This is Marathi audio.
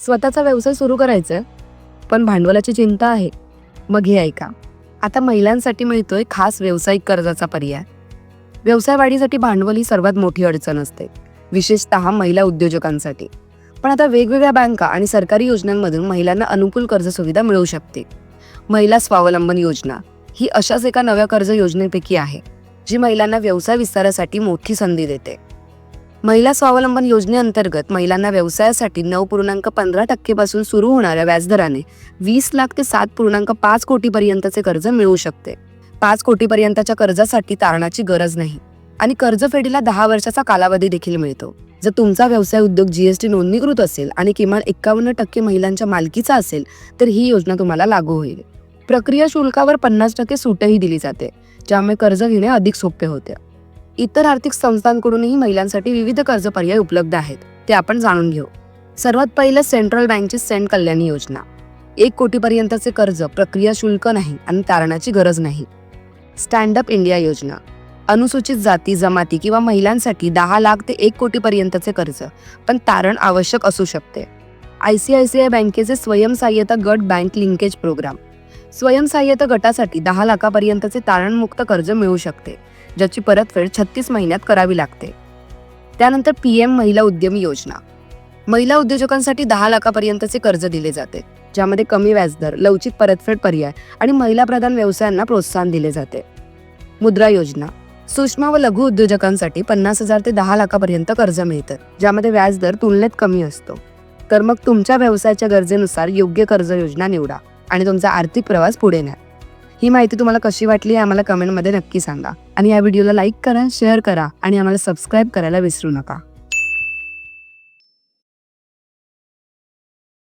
स्वतःचा व्यवसाय सुरू करायचा आहे, पण भांडवलाची चिंता आहे. मग हे ऐका. आता महिलांसाठी मिळतोय खास व्यावसायिक कर्जाचा पर्याय. व्यवसाय वाढीसाठी भांडवल ही सर्वात मोठी अडचण असते विशेषतः महिला उद्योजकांसाठी. पण आता वेगवेगळ्या बँका आणि सरकारी योजनांमधून महिलांना अनुकूल कर्ज सुविधा मिळू शकते. महिला स्वावलंबन योजना ही अशाच एका नव्या कर्ज योजनेपैकी आहे जी महिलांना व्यवसाय विस्तारासाठी मोठी संधी देते. महिला स्वावलंबन योजनेअंतर्गत महिलांना व्यवसायासाठी नऊ पूर्णांक पंधरा टक्केपासून सुरू होणाऱ्या व्याजदराने वीस लाख ते सात पूर्णांक पाच कोटीपर्यंतचे कर्ज मिळू शकते. पाच कोटीपर्यंतच्या कर्जासाठी तारणाची गरज नाही आणि कर्जफेडीला दहा वर्षाचा कालावधी देखील मिळतो. जर तुमचा व्यवसाय उद्योग जीएसटी नोंदणीकृत असेल आणि किमान एक्कावन्न टक्के महिलांच्या मालकीचा असेल तर ही योजना तुम्हाला लागू होईल. प्रक्रिया शुल्कावर पन्नास टक्के सूटही दिली जाते ज्यामुळे कर्ज घेणे अधिक सोपे होते. इतर आर्थिक संस्थांकडूनही महिलांसाठी विविध कर्ज पर्याय उपलब्ध आहेत ते आपण जाणून घेऊ. सर्वात पहिलं सेंट्रल बँकची सेंट कल्याणी योजना. एक कोटीपर्यंतचे कर्ज प्रक्रिया शुल्क नाही आणि तारणाची गरज नाही. स्टँड अप इंडिया योजना. अनुसूचित जाती जमाती किंवा महिलांसाठी दहा लाख ते एक कोटीपर्यंतचे कर्ज पण तारण आवश्यक असू शकते. I C I C I बँकेचे स्वयंसहाय्यता गट बँक लिंकेज प्रोग्राम. स्वयंसहाय्यता गटासाठी दहा लाखापर्यंतचे तारणमुक्त कर्ज मिळू शकते ज्याची परतफेड छत्तीस महिन्यात करावी लागते. त्यानंतर पी एम महिला उद्यमी योजना. महिला उद्योजकांसाठी दहा लाखापर्यंतचे कर्ज दिले जाते ज्यामध्ये कमी व्याजदर लवचिक परतफेड पर्याय आणि महिला प्रधान व्यवसायांना प्रोत्साहन दिले जाते. मुद्रा योजना. सूक्ष्म व लघु उद्योजकांसाठी पन्नास हजार ते दहा लाखापर्यंत कर्ज मिळतं ज्यामध्ये व्याजदर तुलनेत कमी असतो. तर मग तुमच्या व्यवसायाच्या गरजेनुसार योग्य कर्ज योजना निवडा. आणि तुमचा आर्थिक प्रवास पुढे न्या ही माहिती तुम्हाला कशी वाटली हे आम्हाला कमेंटमध्ये नक्की सांगा. आणि या व्हिडिओला लाईक करा शेअर करा आणि आम्हाला सबस्क्राईब करायला विसरू नका.